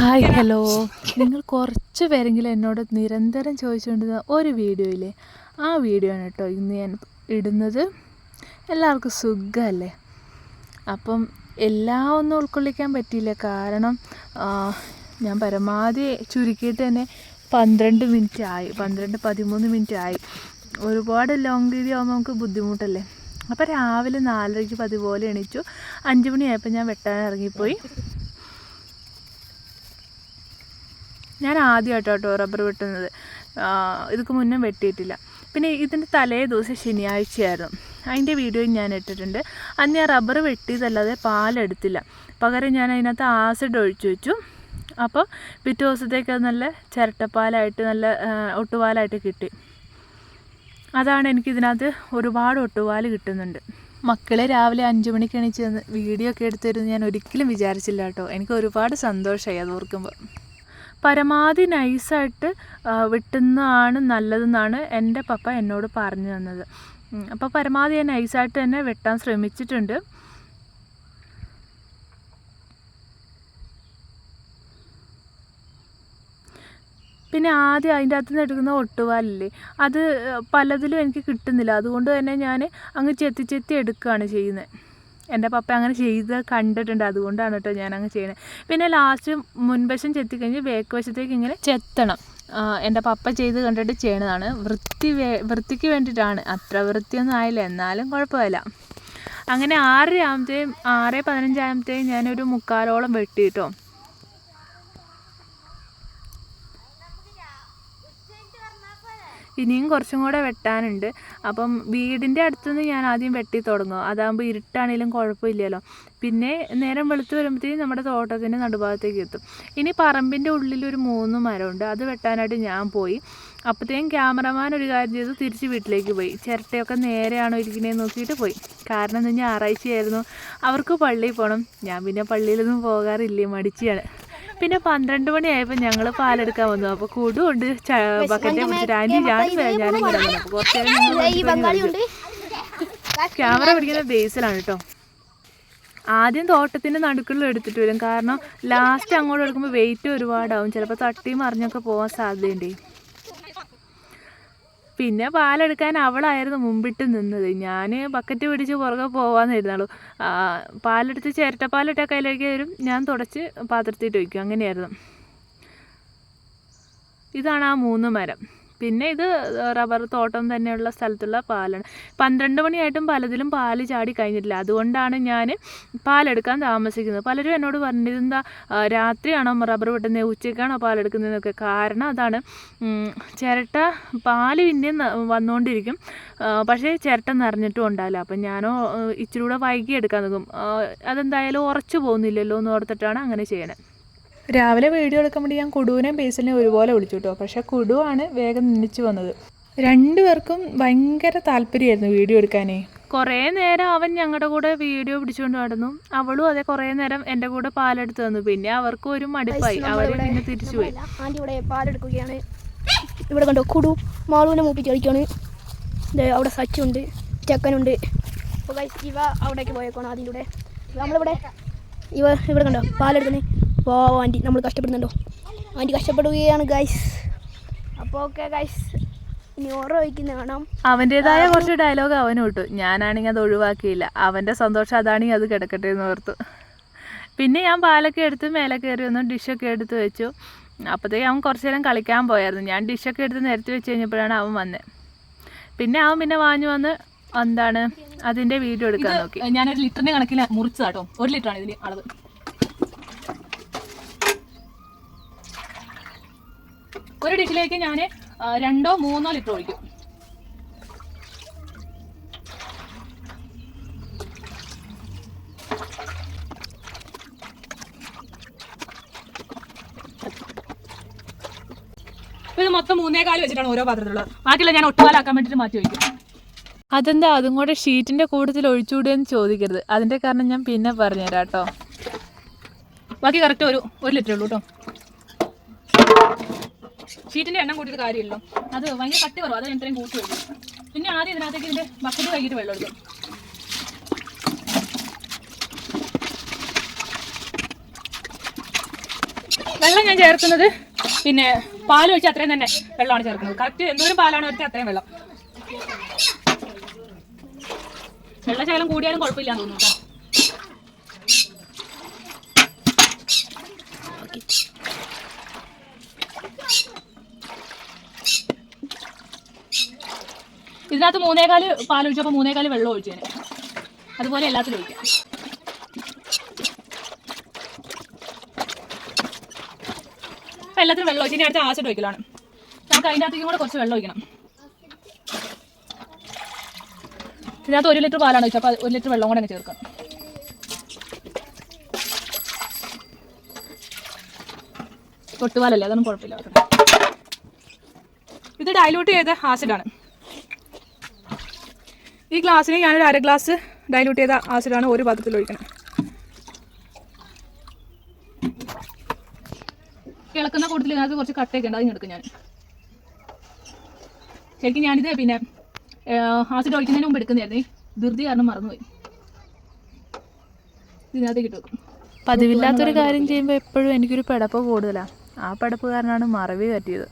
Hi hello നിങ്ങൾ കുറച്ച് പേരെങ്കിലും എന്നോട് നിരന്തരം ചോദിച്ചുകൊണ്ടിരുന്ന ഒരു വീഡിയോ ഇല്ലേ ആ വീഡിയോ ആണ് കേട്ടോ ഇന്ന് ഞാൻ ഇടുന്നത്. എല്ലാവർക്കും സുഖമല്ലേ? അപ്പം എല്ലാം ഒന്നും ഉൾക്കൊള്ളിക്കാൻ പറ്റിയില്ല. കാരണം ഞാൻ പരമാവധി ചുരുക്കിയിട്ട് തന്നെ പന്ത്രണ്ട് മിനിറ്റ് ആയി. പന്ത്രണ്ട് പതിമൂന്ന് മിനിറ്റ് ആയി. ഒരുപാട് ലോങ് വീഡിയോ ആകുമ്പോൾ നമുക്ക് ബുദ്ധിമുട്ടല്ലേ? അപ്പോൾ രാവിലെ നാലരയ്ക്ക് പതിപോലെ എണീച്ചു അഞ്ച് മണിയായപ്പോൾ ഞാൻ വെട്ടാൻ ഇറങ്ങിപ്പോയി. ഞാൻ ആദ്യമായിട്ടോ കേട്ടോ റബ്ബർ വെട്ടുന്നത്. ഇതുക്ക് മുന്നേ വെട്ടിയിട്ടില്ല. പിന്നെ ഇതിന്റെ തലേ ദിവസം ശനിയാഴ്ചയായിരുന്നു. അതിന്റെ വീഡിയോയും ഞാൻ ഇട്ടിട്ടുണ്ട്. അന്ന് ഞാൻ റബ്ബർ വെട്ടിയതല്ലാതെ പാലെടുത്തില്ല. പകരം ഞാൻ അതിനകത്ത് ആസിഡ് ഒഴിച്ചു വെച്ചു. അപ്പോൾ പിറ്റേ ദിവസത്തേക്ക് അത് നല്ല ചിരട്ടപ്പാലായിട്ട് നല്ല ഒട്ടുപാലായിട്ട് കിട്ടി. അതാണ് എനിക്കിതിനകത്ത് ഒരുപാട് ഒട്ടുപാൽ കിട്ടുന്നുണ്ട്. മക്കളെ രാവിലെ അഞ്ച് മണിക്ക് എണീച്ച് വീഡിയോ ഒക്കെ എടുത്തിരുന്ന് ഞാൻ ഒരിക്കലും വിചാരിച്ചില്ല കേട്ടോ. എനിക്ക് ഒരുപാട് സന്തോഷമായി അത് ഓർക്കുമ്പോൾ. പരമാവധി നൈസായിട്ട് വെട്ടുന്നതാണ് നല്ലതെന്നാണ് എന്റെ പപ്പ എന്നോട് പറഞ്ഞു തന്നത്. അപ്പോൾ പരമാവധി ഞാൻ നൈസായിട്ട് തന്നെ വെട്ടാൻ ശ്രമിച്ചിട്ടുണ്ട്. പിന്നെ ആദ്യം അതിന്റെ അകത്ത് നിന്ന് എടുക്കുന്ന ഒട്ടുപാലില്ലേ അത് പലതിലും എനിക്ക് കിട്ടുന്നില്ല. അതുകൊണ്ട് തന്നെ ഞാൻ അങ്ങ് ചെത്തി ചെത്തി എടുക്കുകയാണ് ചെയ്യുന്നത്. എന്റെ പപ്പ അങ്ങനെ ചെയ്ത് കണ്ടിട്ടുണ്ട്. അതുകൊണ്ടാണ് കേട്ടോ ഞാൻ അങ്ങ് ചെയ്യുന്നത്. പിന്നെ ലാസ്റ്റ് മുൻവശം ചെത്തിക്കഴിഞ്ഞ് ബേക്ക് വശത്തേക്ക് ഇങ്ങനെ ചെത്തണം. എന്റെ പപ്പ ചെയ്ത് കണ്ടിട്ട് ചെയ്യണതാണ്. വൃത്തി വൃത്തിക്ക് വേണ്ടിയിട്ടാണ്. അത്ര വൃത്തിയൊന്നും ആയില്ല. എന്നാലും കുഴപ്പമില്ല. അങ്ങനെ ആറര ആകുമ്പോഴത്തേയും ആറ് പതിനഞ്ചാകുമ്പോഴത്തേയും ഞാനൊരു മുക്കാലോളം വെട്ടി കേട്ടോ ഇനിയും കുറച്ചും കൂടെ വെട്ടാനുണ്ട്. അപ്പം വീടിന്റെ അടുത്തുനിന്ന് ഞാൻ ആദ്യം വെട്ടി തുടങ്ങും. അതാകുമ്പോൾ ഇരുട്ടാണെങ്കിലും കുഴപ്പമില്ലല്ലോ. പിന്നെ നേരം വെളുത്ത് വരുമ്പോഴത്തേക്കും നമ്മുടെ തോട്ടത്തിന്റെ നടുഭാഗത്തേക്ക് എത്തും. ഇനി പറമ്പിന്റെ ഉള്ളിൽ ഒരു മൂന്ന് മരമുണ്ട്. അത് വെട്ടാനായിട്ട് ഞാൻ പോയി. അപ്പോഴത്തേക്കും ക്യാമറമാൻ ഒരു കാര്യം ചെയ്തു. തിരിച്ച് വീട്ടിലേക്ക് പോയി. ചിരട്ടയൊക്കെ നേരെയാണോ ഇരിക്കണേന്ന് നോക്കിയിട്ട് പോയി. കാരണം എന്താ ഞായറാഴ്ചയായിരുന്നു. അവർക്ക് പള്ളിയിൽ പോകണം ഞാൻ പിന്നെ പള്ളിയിലൊന്നും പോകാറില്ലേ. മടിച്ചാണ്. പിന്നെ പന്ത്രണ്ട് മണിയായപ്പോൾ ഞങ്ങൾ പാലെടുക്കാൻ വന്നു. അപ്പോൾ കൂടുണ്ട് ബക്കറ്റെ പിടിച്ചിട്ട് ആന്റി ഞാൻ ഞാനും. അപ്പോൾ കുറച്ച് ക്യാമറ പിടിക്കുന്ന ബേസിലാണ് കേട്ടോ ആദ്യം തോട്ടത്തിന്റെ നടുക്കുള്ള എടുത്തിട്ട് വരും. കാരണം ലാസ്റ്റ് അങ്ങോട്ട് എടുക്കുമ്പോൾ വെയിറ്റ് ഒരുപാടാവും. ചിലപ്പോൾ തട്ടി മറിഞ്ഞൊക്കെ പോകാൻ സാധ്യതയുണ്ട്. പിന്നെ പാലെടുക്കാൻ അവളായിരുന്നു മുമ്പിട്ട് നിന്നത്. ഞാൻ ബക്കറ്റ് പിടിച്ച് പുറകെ പോവാന്നിരുന്നാളൂ പാലെടുത്ത് ചിരട്ടപ്പാലിട്ട കയ്യിലേക്ക് വരും ഞാൻ തുടച്ച് പാത്രത്തിട്ട് വയ്ക്കും അങ്ങനെയായിരുന്നു. ഇതാണ് ആ മൂന്ന് മരം. പിന്നെ ഇത് റബ്ബർ തോട്ടം തന്നെയുള്ള സ്ഥലത്തുള്ള പാലാണ്. പന്ത്രണ്ട് മണിയായിട്ടും പലതിലും പാൽ ചാടി കഴിഞ്ഞിട്ടില്ല. അതുകൊണ്ടാണ് ഞാൻ പാലെടുക്കാൻ താമസിക്കുന്നത്. പലരും എന്നോട് പറഞ്ഞത് രാത്രിയാണോ റബ്ബർ വെട്ടുന്നത്? ഉച്ചയ്ക്കാണോ പാലെടുക്കുന്നതെന്നൊക്കെ? കാരണം അതാണ് ചിരട്ട പാൽ പിന്നെ വന്നുകൊണ്ടിരിക്കും പക്ഷേ ചിരട്ട നിറഞ്ഞിട്ടും ഉണ്ടാവില്ല. അപ്പം ഞാനോ ഇച്ചിരി കൂടെ വൈകി എടുക്കാൻ നോക്കും അതെന്തായാലും ഉറച്ചു പോകുന്നില്ലല്ലോ എന്ന് ഓർത്തിട്ടാണ് അങ്ങനെ ചെയ്യണത് രാവിലെ വീഡിയോ എടുക്കാൻ വേണ്ടി ഞാൻ കുടുവിനെയും ബേസിനെയും ഒരുപോലെ വിളിച്ചു കേട്ടോ. പക്ഷേ കുടുവാണ് വേഗം നിന്നിച്ചു വന്നത്. രണ്ടുപേർക്കും ഭയങ്കര താല്പര്യമായിരുന്നു വീഡിയോ എടുക്കാനേ. കുറേ നേരം അവൻ ഞങ്ങളുടെ കൂടെ വീഡിയോ പിടിച്ചുകൊണ്ട് നടന്നു. അവളും അതെ കുറേ നേരം എന്റെ കൂടെ പാലെടുത്ത് തന്നു. പിന്നെ അവർക്കും ഒരു മടുപ്പായി. അവർ പിന്നെ തിരിച്ചുപോയി ആന്റി ഇവിടെ പാലെടുക്കുകയാണ്. ഇവിടെ കണ്ടോ കുടു മാളുവിനെ മൂപ്പി കളിക്കാണ് ദേ അവിടെ സച്ചുണ്ട് ചക്കനുണ്ട്. ഇവ അവിടേക്ക് പോയേക്കോണം അതിന്റെ കൂടെ. നമ്മളിവിടെ ഇവ ഇവിടെ കണ്ടോ പാലെടുക്കുന്നത് ഓ ആന്റി നമ്മൾ കഷ്ടപ്പെടുന്നുണ്ടോ? ആന്റി കഷ്ടപ്പെടുകയാണ് ഗൈസ് അപ്പോൾ ഓക്കെ ഗൈസ് അവന്റെതായ കുറച്ച് ഡയലോഗ് അവനും ഇട്ടു ഞാനാണെങ്കിൽ അത് ഒഴിവാക്കിയില്ല. അവന്റെ സന്തോഷം അതാണെങ്കിൽ അത് കിടക്കട്ടെ എന്ന് ഓർത്തു. പിന്നെ ഞാൻ പാലൊക്കെ എടുത്ത് മേലെ കയറി വന്നു ഡിഷൊക്കെ എടുത്ത് വെച്ചു. അപ്പോഴത്തേക്ക് അവൻ കുറച്ച് നേരം കളിക്കാൻ പോയായിരുന്നു. ഞാൻ ഡിഷൊക്കെ എടുത്ത് നിരത്തി വെച്ച് കഴിഞ്ഞപ്പോഴാണ് അവൻ വന്നത് പിന്നെ അവൻ പിന്നെ വാങ്ങി വന്ന് എന്താണ് അതിന്റെ വീഡിയോ എടുക്കാൻ നോക്കി. ഞാനൊരു ലിറ്ററിന്റെ കണക്കിൽ മുറിച്ചതാട്ടോ. ഒരു ലിറ്ററാണ് ഇതിന് അളവ്. ഒരു ഡിഷിലേക്ക് ഞാൻ രണ്ടോ മൂന്നോ ലിറ്റർ ഒഴിക്കും. ഇത് മൊത്തം മൂന്നേകാൽ വെച്ചിട്ടാണ് ഓരോ പാത്രത്തിലുള്ളത്. ബാക്കിയുള്ള ഞാൻ ഒട്ടുകാലാക്കാൻ വേണ്ടിയിട്ട് മാറ്റി വയ്ക്കും അതെന്താ? അതും കൂടെ ഷീറ്റിന്റെ കൂട്ടത്തിൽ ഒഴിച്ചുകൂടെയെന്ന് ചോദിക്കരുത്. അതിന്റെ കാരണം ഞാൻ പിന്നെ പറഞ്ഞുതരാം കേട്ടോ. ബാക്കി കറക്റ്റ് ഒരു ഒരു ലിറ്റർ ഉള്ളൂ കേട്ടോ. ഷീറ്റിന്റെ എണ്ണം കൂട്ടിയിട്ട് കാര്യമില്ലല്ലോ. അത് ഭയങ്കര കട്ടി കുറവ്. അത് ഞാൻ ഇത്രയും കൂട്ടി വരും പിന്നെ ആദ്യം ഇതിനകത്തേക്ക് ഇതിന്റെ ബക്കറ്റ് കഴുകിയിട്ട് വെള്ളം എടുക്കും വെള്ളം ഞാൻ ചേർക്കുന്നത് പിന്നെ പാൽ ഒഴിച്ച് അത്രയും തന്നെ വെള്ളമാണ് ചേർക്കുന്നത്. കറക്റ്റ് എന്തോരം പാലാണ് ഒഴിച്ച് അത്രയും വെള്ളം. വെള്ളശകലം കൂടിയാലും കുഴപ്പമില്ല തോന്നുന്നു കേട്ടോ. ഇതിനകത്ത് മൂന്നേകാൽ പാൽ ഒഴിച്ചപ്പോൾ മൂന്നേകാൽ വെള്ളം ഒഴിച്ചേനെ അതുപോലെ എല്ലാത്തിലും ഒഴിക്കാം. അപ്പം എല്ലാത്തിനും വെള്ളം ഒഴിച്ച് ഇനി അടുത്ത ആസിഡ് ഒഴിക്കലാണ്. നമുക്ക് അതിന്റെ അകത്തേക്കും കൂടെ കുറച്ച് വെള്ളം ഒഴിക്കണം. ഇതിനകത്ത് ഒരു ലിറ്റർ പാലാണ് ഒഴിച്ചത് അപ്പോൾ ഒരു ലിറ്റർ വെള്ളം കൂടെ അങ്ങ് ചേർക്കാം. തൊട്ടുപാലല്ലേ? അതൊന്നും കുഴപ്പമില്ല. ഇത് ഡൈലൂട്ട് ചെയ്ത ആസിഡാണ് ഈ ഗ്ലാസ്സിന് ഞാനൊരു അര ഗ്ലാസ് ഡൈലൂട്ട് ചെയ്ത ആസിഡാണ് ഒരു പാത്രത്തിൽ ഒഴിക്കണം. ഇളക്കുന്ന കൂട്ടത്തിൽ ഇതിനകത്ത് കുറച്ച് കട്ടയൊക്കെ ഉണ്ട് അതിനെടുക്കും ഞാൻ. ശരിക്കും ഞാനിത് പിന്നെ ആസിഡ് ഒഴിക്കുന്നതിന് മുമ്പ് എടുക്കുന്നതായിരുന്നു. ധൃതി കാരണം മറന്നുപോയി. ഇതിനകത്തേക്ക് ഇട്ട് വെക്കും. പതിവില്ലാത്തൊരു കാര്യം ചെയ്യുമ്പോൾ എപ്പോഴും എനിക്കൊരു പിടപ്പ് കൂടുതലാണ് ആ പടപ്പ് കാരണമാണ് മറവി പറ്റിയത്.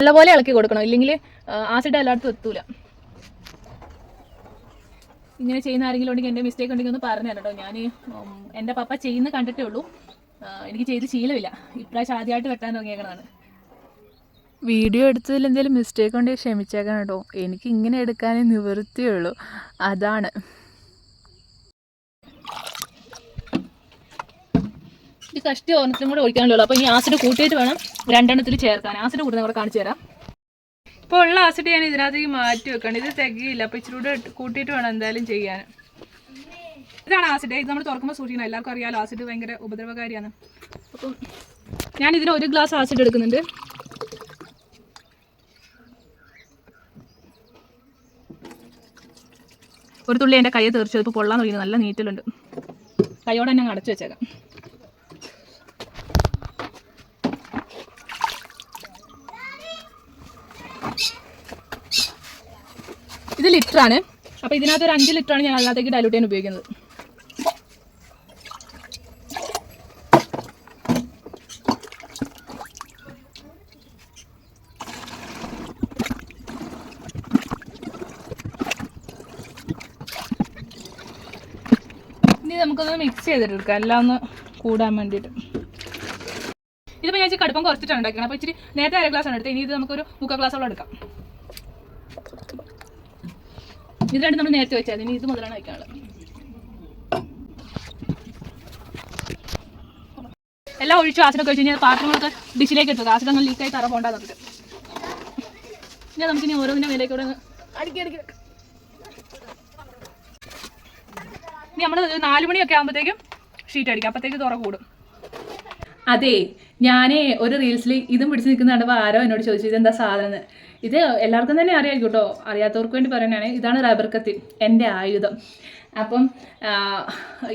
നല്ലപോലെ ഇളക്കി കൊടുക്കണം. ഇല്ലെങ്കിൽ ആസിഡ് എല്ലായിടത്തും എത്തൂല. ഇങ്ങനെ ചെയ്യുന്ന ആരെങ്കിലും ഉണ്ടെങ്കിൽ എന്റെ മിസ്റ്റേക്ക് ഉണ്ടെങ്കിൽ ഒന്ന് പറഞ്ഞു കേട്ടോ. ഞാൻ എന്റെ പപ്പ ചെയ്യുന്ന കണ്ടിട്ടേ ഉള്ളൂ. എനിക്ക് ചെയ്ത് ശീലമില്ല. ഇപ്രാവശ്യം ആദ്യമായിട്ട് വെട്ടാൻ തുടങ്ങിയേക്കണതാണ്. വീഡിയോ എടുത്തതിൽ എന്തെങ്കിലും മിസ്റ്റേക്ക് ഉണ്ടെങ്കിൽ ക്ഷമിച്ചേക്കണം കേട്ടോ. എനിക്ക് ഇങ്ങനെ എടുക്കാനേ നിവൃത്തിയുള്ളൂ. അതാണ്. ഇത് കഷ്ടി ഓണത്തിനും കൂടെ ഒഴിക്കാനുള്ളൂ. അപ്പോൾ ഇനി ആസിഡ് കൂട്ടിയിട്ട് വേണം രണ്ടെണ്ണത്തിൽ ചേർക്കാൻ. ആസിഡ് കൂട്ടുന്ന കൂടെ കാണിച്ചു തരാം. ഇപ്പോൾ ഉള്ള ആസിഡ് ഞാൻ ഇതിനകത്തേക്ക് മാറ്റി വെക്കണം ഇത് തികയില്ല. അപ്പോൾ ഇച്ചിരി കൂടെ കൂട്ടിയിട്ട് വേണം എന്തായാലും ചെയ്യാൻ. ഇതാണ് ആസിഡ് ഇത് നമ്മൾ തുറക്കുമ്പോൾ സൂക്ഷിക്കണം എല്ലാവർക്കും അറിയാലോ ആസിഡ് ഭയങ്കര ഉപദ്രവകാരിയാണ്. അപ്പം ഞാൻ ഇതിന് ഒരു ഗ്ലാസ് ആസിഡ് എടുക്കുന്നുണ്ട്. ഒരു തുള്ളി എന്റെ കയ്യെ തീർച്ചയായും ഇപ്പോൾ പൊള്ളാൻ തുടങ്ങി നല്ല നീറ്റലുണ്ട്. കൈയോടെ തന്നെ അടച്ചു വെച്ചേക്കാം. ഇത് ആണ് അപ്പോൾ ഇതിനകത്ത് ഒരു അഞ്ച് ലിറ്ററാണ് ഞാൻ അതിനകത്തേക്ക് ഡൈലൂട്ട് ചെയ്യാൻ ഉപയോഗിക്കുന്നത്. ഇനി നമുക്കൊന്ന് മിക്സ് ചെയ്തിട്ടെടുക്കാം എല്ലാം ഒന്ന് കൂടാൻ വേണ്ടിയിട്ട്. ഇതിപ്പോൾ ഞാൻ കടുപ്പം കുറച്ചിട്ടാണ് ഉണ്ടാക്കുന്നത് അപ്പോൾ ഇച്ചിരി നേരത്തെ അര ഗ്ലാസ് ആണ് എടുത്തത്. ഇനി ഇത് നമുക്കൊരു മുക്കാൽ ഗ്ലാസോളം എടുക്കാം. ഇത് രണ്ടും നമ്മൾ നേരത്തെ വെച്ചാൽ ഇനി ഇത് മുതലാണ് വയ്ക്കാനുള്ളത് എല്ലാം ഒഴിച്ചു ആസിഡൊക്കെ വെച്ച് കഴിഞ്ഞാൽ പാത്രങ്ങളൊക്കെ ഡിഷിലേക്ക് എടുത്തു ആസിഡ് അങ്ങനെ ലീക്കായി തറ പോകണ്ട നമുക്ക്. ഇനി നമുക്ക് ഇനി ഓരോന്നിന്റെ മേലേക്കൂടെ അടുക്കി അടുക്കി. ഇനി നമ്മൾ നാല് മണിയൊക്കെ ആകുമ്പോഴത്തേക്കും ഷീറ്റ് അടിക്കാം അപ്പോഴത്തേക്ക് തുറ കൂടും. അതെ ഞാനേ ഒരു റീൽസിൽ ഇതും പിടിച്ച് നിൽക്കുന്ന കണ്ടപ്പോൾ ആരോ എന്നോട് ചോദിച്ചു ഇതെന്താ സാധനം? ഇത് എല്ലാവർക്കും തന്നെ അറിയായിരിക്കും കേട്ടോ. അറിയാത്തവർക്ക് വേണ്ടി പറയുന്നതാണ്. ഇതാണ് റബ്ബർ കത്തി എന്റെ ആയുധം. അപ്പം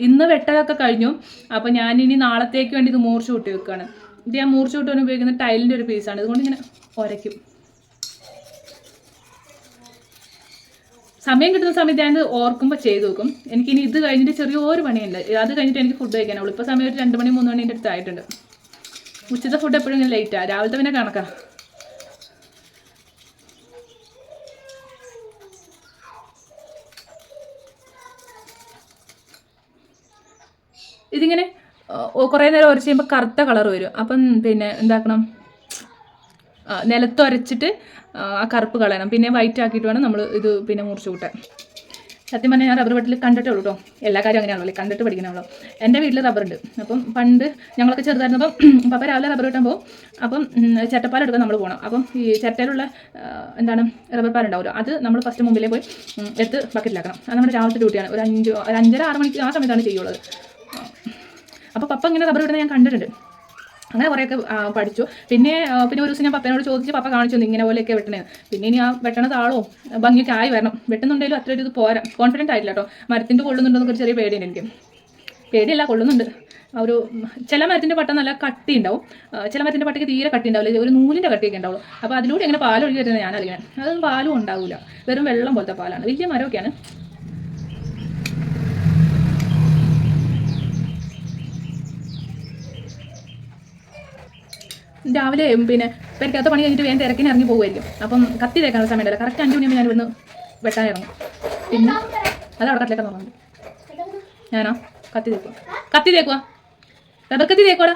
ഇന്ന് വെട്ടലൊക്കെ കഴിഞ്ഞു. അപ്പം ഇനി നാളത്തേക്ക് വേണ്ടി ഇത് മൂർച്ച കൂട്ടി വെക്കുകയാണ് ഇത് ഞാൻ മൂർച്ച കൂട്ടാൻ ഉപയോഗിക്കുന്ന ടൈലിന്റെ ഒരു പീസാണ്. ഇതുകൊണ്ട് ഇങ്ങനെ ഉരയ്ക്കും സമയം കിട്ടുന്ന സമയത്ത് ഞാൻ ഓർക്കുമ്പോൾ ചെയ്തു നോക്കും എനിക്കിനി ഇത് കഴിഞ്ഞിട്ട് ചെറിയ ഒരു പണിയുണ്ട്. അത് കഴിഞ്ഞിട്ട് എനിക്ക് ഫുഡ് കഴിക്കാനുള്ളൂ ഇപ്പോൾ സമയം ഒരു രണ്ട് മണി മൂന്ന് മണീന്റെ അടുത്ത് ആയിട്ടുണ്ട്. ഉച്ചത്തെ ഫുഡ് എപ്പോഴും ലേറ്റാണ് രാവിലത്തെ പിന്നെ കണക്കാ. ഇതിങ്ങനെ കുറേ നേരം ഉരച്ച് കഴിയുമ്പോൾ കറുത്ത കളർ വരും. അപ്പം പിന്നെ എന്താക്കണം? നിലത്ത് ഉരച്ചിട്ട് ആ കറുപ്പ് കളയണം. പിന്നെ വൈറ്റ് ആക്കിയിട്ട് വേണം നമ്മൾ ഇത് പിന്നെ മുറിച്ച് കൂട്ടാൻ. സത്യം പറഞ്ഞാൽ ഞാൻ റബ്ബർ വെട്ടിൽ കണ്ടിട്ടേ ഉള്ളൂ കേട്ടോ എല്ലാ കാര്യം അങ്ങനെയാണല്ലോ കണ്ടിട്ട് പഠിക്കണമല്ലോ എന്റെ വീട്ടിൽ റബ്ബറുണ്ട്. അപ്പം പണ്ട് ഞങ്ങളൊക്കെ ചെറുതായിരുന്നപ്പം പപ്പ രാവിലെ റബ്ബർ പോകും അപ്പം ചട്ടപ്പാൽ എടുക്കാൻ നമ്മൾ പോകണം അപ്പം ഈ ചട്ടയിലുള്ള എന്താണ് റബ്ബർ പാൽ ഉണ്ടാവുമല്ലോ അത് നമ്മൾ ഫസ്റ്റ് മുമ്പിലേ പോയി എടുത്ത് ബക്കറ്റിലാക്കണം അത് നമ്മുടെ രാവിലത്തെ ഡ്യൂട്ടിയാണ് ഒരു അഞ്ച് ഒരു അഞ്ചര ആറ് മണിക്ക് ആ സമയത്താണ് ചെയ്യുള്ളത്. അപ്പോൾ പപ്പ ഇങ്ങനെ റബ്ബർ വിടുന്നത് ഞാൻ കണ്ടിട്ടുണ്ട്. അങ്ങനെ കുറേയൊക്കെ പഠിച്ചു. പിന്നെ പിന്നെ ഒരു ദിവസം ഞാൻ പപ്പനോട് ചോദിച്ച് പപ്പ കാണിച്ചു ഇങ്ങനെ പോലെയൊക്കെ വെട്ടണേ? പിന്നെ ഇനി ആ വെട്ടണ താളോ ഭംഗിയൊക്കെ ആയി വരണം. വെട്ടുന്നുണ്ടെങ്കിലും അത്ര ഒരു ഇത് പോരാ. കോൺഫിഡന്റ് ആയിട്ടില്ല കേട്ടോ. മരത്തിന്റെ കൊള്ളുന്നുണ്ടോ ഒരു ചെറിയ പേടിയാണ് എനിക്ക്. പേടിയല്ല കൊള്ളുന്നുണ്ട്. ഒരു ചില മരത്തിന്റെ പട്ട നല്ല കട്ടി ഉണ്ടാവും ചില മരത്തിന്റെ പട്ടയ്ക്ക് തീരെ കട്ടി ഉണ്ടാവില്ല ഒരു നൂലിന്റെ കട്ടിയൊക്കെ ഉണ്ടാവുള്ളൂ. അപ്പോൾ അതിലൂടെ എങ്ങനെ പാലൊഴുകി വരുന്നത് ഞാൻ അറിയാൻ അതൊന്നും പാലും ഉണ്ടാവില്ല വെറും വെള്ളം പോലത്തെ പാലാണ്. വലിയ മരമൊക്കെയാണ്. രാവിലെ പിന്നെ പെരക്കകത്ത് പണി കഴിഞ്ഞിട്ട് വേഗം തിരക്കിന് ഇറങ്ങി പോകുമായിരിക്കും അപ്പം കത്തി തേക്കാനുള്ള സമയമുണ്ടല്ലോ കറക്റ്റ് അഞ്ച് മണിയാകുമ്പോൾ ഞാൻ ഇവിടുന്ന് വെട്ടാൻ ഇറങ്ങും പിന്നെ അത് അവിടെ കത്തിലേക്ക് നോക്കാം ഞാനോ? കത്തി തേക്കുക കത്തി തേക്കുക റബ്ബർ കത്തി തേക്കോടാ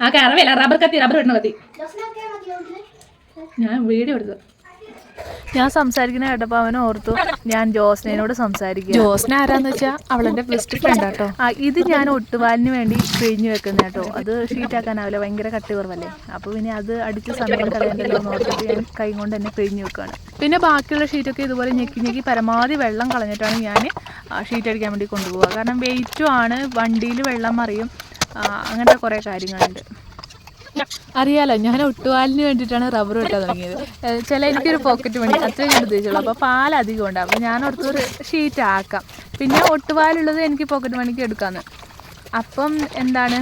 ആ കറവല്ല റബ്ബർ കത്തി റബ്ബർ വെട്ടണ കത്തി. ഞാൻ വീഡിയോ എടുത്തത്. ഞാൻ സംസാരിക്കുന്ന കേട്ടപ്പോൾ അവൻ ഓർത്തു ഞാൻ ജോസ്നയോട് സംസാരിക്കും ജോസ്ന ആരാന്ന് വെച്ചാൽ അവളെന്റെ ബെസ്റ്റ് ഫ്രണ്ട് ആട്ടോ. ആ ഇത് ഞാൻ ഒട്ടുപാലിന് വേണ്ടി പിഴിഞ്ഞു വെക്കുന്ന കേട്ടോ. അത് ഷീറ്റാക്കാനാവില്ല ഭയങ്കര കട്ടി കുറവല്ലേ അപ്പോൾ പിന്നെ അത് അടിച്ച് സമയം കളയണ്ടല്ലോ എന്ന് ഓർത്തിട്ട് ഞാൻ കൈ കൊണ്ട് തന്നെ പിഴിഞ്ഞു വെക്കുകയാണ്. പിന്നെ ബാക്കിയുള്ള ഷീറ്റൊക്കെ ഇതുപോലെ ഞെക്കി ഞെക്കി പരമാവധി വെള്ളം കളഞ്ഞിട്ടാണ് ഞാൻ ഷീറ്റ് അടിക്കാൻ വേണ്ടി കൊണ്ടുപോകുക കാരണം വെയിറ്റും ആണ് വണ്ടിയിൽ വെള്ളം മറിയും അങ്ങനത്തെ കുറേ കാര്യങ്ങളുണ്ട്. അറിയാലോ ഞാൻ ഒട്ടുപാലിന് വേണ്ടിയിട്ടാണ് റബ്ബർ വെട്ടാൻ തുടങ്ങിയത്. ചില എനിക്കൊരു പോക്കറ്റ് മണി അത്രയും ഞാൻ ഉദ്ദേശിച്ചുള്ളൂ. അപ്പോൾ പാൽ അധികം ഉണ്ട്. അപ്പോൾ ഞാൻ ഒരു ഷീറ്റ് ആക്കാം. പിന്നെ ഒട്ടുപാലുള്ളത് എനിക്ക് പോക്കറ്റ് മണിക്ക് എടുക്കാമെന്ന് അപ്പം എന്താണ്?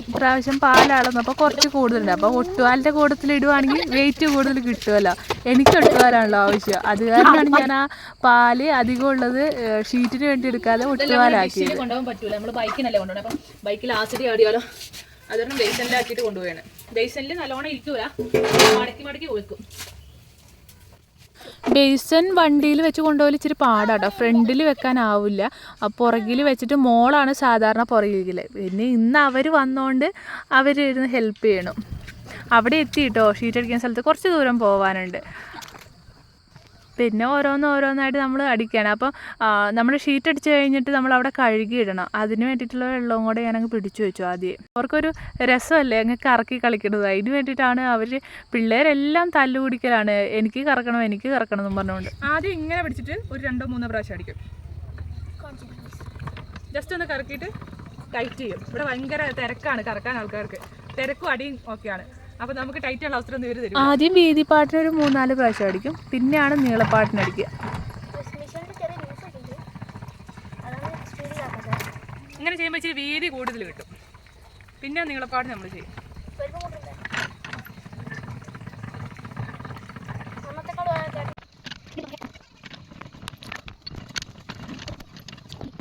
ഇപ്രാവശ്യം പാലാളന്നു അപ്പോൾ കുറച്ച് കൂടുതലുണ്ട്. അപ്പോൾ ഒട്ടുപാലിന്റെ കൂട്ടത്തിൽ ഇടുവാണെങ്കിൽ വെയിറ്റ് കൂടുതൽ കിട്ടുമല്ലോ എനിക്ക് ഒട്ടുപാലാണല്ലോ ആവശ്യം. അത് കാരണമാണ് ഞാൻ ആ പാൽ അധികം ഉള്ളത് ഷീറ്റിന് വേണ്ടി എടുക്കാതെ ഒട്ടുപാലാക്കിയത് കൊണ്ടുപോകാൻ പറ്റൂല. നമ്മൾ ബൈക്കിനല്ലേ കൊണ്ടുപോകണം? അപ്പം ബൈക്കിൽ ആസിഡ് ആടിയാലോ അതൊരെണ്ണം ബേസനിലാക്കിയിട്ട് കൊണ്ടുപോയാണ് ബേസനിൽ നല്ലോണം ഇരിക്കൂല. മടക്കി മടക്കി ഒഴുക്കും. ബേസൻ വണ്ടിയിൽ വെച്ച് കൊണ്ടുപോകൽ ഇച്ചിരി പാടാട്ടോ. ഫ്രണ്ടിൽ വെക്കാനാവില്ല. പുറകിൽ വെച്ചിട്ട് മോളാണ് സാധാരണ പുറകിൽ പിന്നെ ഇന്ന് അവർ വന്നോണ്ട് അവരിരുന്ന് ഹെൽപ്പ് ചെയ്യണം. അവിടെ എത്തി കേട്ടോ ഷീറ്റ് അടിക്കുന്ന സ്ഥലത്ത് കുറച്ച് ദൂരം പോകാനുണ്ട് പിന്നെ ഓരോന്ന് ഓരോന്നായിട്ട് നമ്മൾ അടിക്കുകയാണ് അപ്പോൾ നമ്മൾ ഷീറ്റ് അടിച്ച് കഴിഞ്ഞിട്ട് നമ്മൾ അവിടെ ഇടണം. അതിന് വേണ്ടിയിട്ടുള്ള വെള്ളവും കൂടെ ഞാനങ്ങ് പിടിച്ചു വെച്ചു ആദ്യം. അവർക്കൊരു രസമല്ലേ അങ്ങ് കറക്കി കളിക്കുന്നത്. അതിന് വേണ്ടിയിട്ടാണ് അവർ പിള്ളേരെല്ലാം തല്ലു കുടിക്കലാണ്. എനിക്ക് കറക്കണം എനിക്ക് കറക്കണം എന്നും പറഞ്ഞുകൊണ്ട്. ആദ്യം ഇങ്ങനെ പിടിച്ചിട്ട് ഒരു രണ്ടോ മൂന്നോ പ്രാവശ്യം അടിക്കും. ജസ്റ്റ് ഒന്ന് കറക്കിയിട്ട് ടൈറ്റ് ചെയ്യും. ഇവിടെ ഭയങ്കര തിരക്കാണ് കറക്കാൻ ആൾക്കാർക്ക്. തിരക്കും അടിയും ഒക്കെയാണ്. അപ്പോൾ നമുക്ക് ടൈറ്റ് ഉള്ള അവസരം ഇവർ തരും ആദ്യം വീതിപ്പാട്ടിന് ഒരു മൂന്നാൽ പ്രാവശ്യം അടിക്കും. പിന്നെയാണ് നീളപ്പാട്ടിന് അടിക്കുക. ഇങ്ങനെ ചെയ്യുമ്പോൾ ഇച്ചിരി വീതി കൂടുതൽ കിട്ടും. പിന്നെ നീളപ്പാട് നമ്മൾ ചെയ്യും.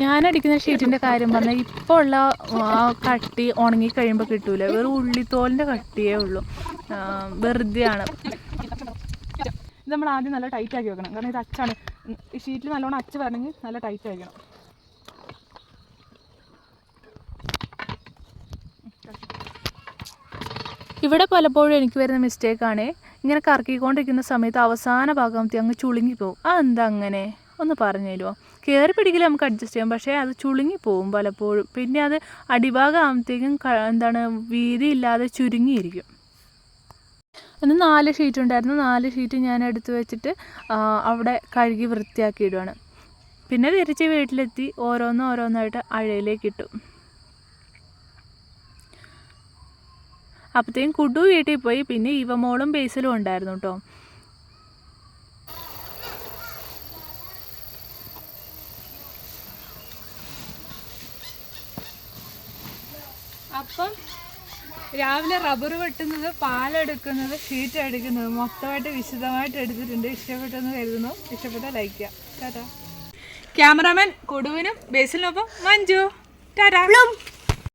ഞാൻ അടിക്കുന്ന ഷീറ്റിന്റെ കാര്യം പറഞ്ഞാൽ ഇപ്പോൾ ഉള്ള കട്ടി ഉണങ്ങി കഴിയുമ്പോൾ കിട്ടൂല. വെറും ഉള്ളിത്തോലിന്റെ കട്ടിയേ ഉള്ളൂ. വെറുതെയാണ്. ഇത് നമ്മൾ ആദ്യം നല്ല ടൈറ്റ് ആക്കി വെക്കണം. കാരണം ഇത് അച്ചാണ്. ഈ ഷീറ്റിൽ നല്ലോണം അച്ച് വരണമെങ്കിൽ നല്ല ടൈറ്റ് ആക്കണം ഇവിടെ പലപ്പോഴും എനിക്ക് വരുന്ന മിസ്റ്റേക്കാണ് ഇങ്ങനെ കറക്കിക്കൊണ്ടിരിക്കുന്ന സമയത്ത് അവസാന ഭാഗം അങ്ങ് ചുളുങ്ങിപ്പോവും അതെന്താ അങ്ങനെ? ഒന്ന് പറഞ്ഞു തരുമോ? കയറി പിടിക്കൽ നമുക്ക് അഡ്ജസ്റ്റ് ചെയ്യാം. പക്ഷേ അത് ചുളുങ്ങി പോകും പലപ്പോഴും. പിന്നെ അത് അടിഭാഗം ആകുമ്പോഴത്തേക്കും എന്താണ് വീതി ഇല്ലാതെ ചുരുങ്ങിയിരിക്കും. അന്ന് നാല് ഷീറ്റ് ഉണ്ടായിരുന്നു. നാല് ഷീറ്റ് ഞാൻ എടുത്തു വെച്ചിട്ട് അവിടെ കഴുകി വൃത്തിയാക്കി ഇടുവാണ്. പിന്നെ തിരിച്ച് വീട്ടിലെത്തി ഓരോന്ന് ഓരോന്നായിട്ട് അഴയിലേക്ക് ഇട്ടു. അപ്പോഴത്തേക്കും കുടു വീട്ടിൽ പോയി. പിന്നെ ഇവമോളും ബേസിലും ഉണ്ടായിരുന്നു കേട്ടോ അപ്പം രാവിലെ റബ്ബർ വെട്ടുന്നത് പാലെടുക്കുന്നത് ഷീറ്റ് അടിക്കുന്നത് മൊത്തമായിട്ട് വിശദമായിട്ട് എടുത്തിട്ടുണ്ട്. ഇഷ്ടപ്പെട്ടെന്ന് കരുതുന്നു. ഇഷ്ടപ്പെട്ട ലൈക്ക് ചെയ്യാം. ടാറ്റാ. ക്യാമറാമാൻ കൊടുവിനും ബേസിലിനൊപ്പം മഞ്ജു. ടാറ്റാ.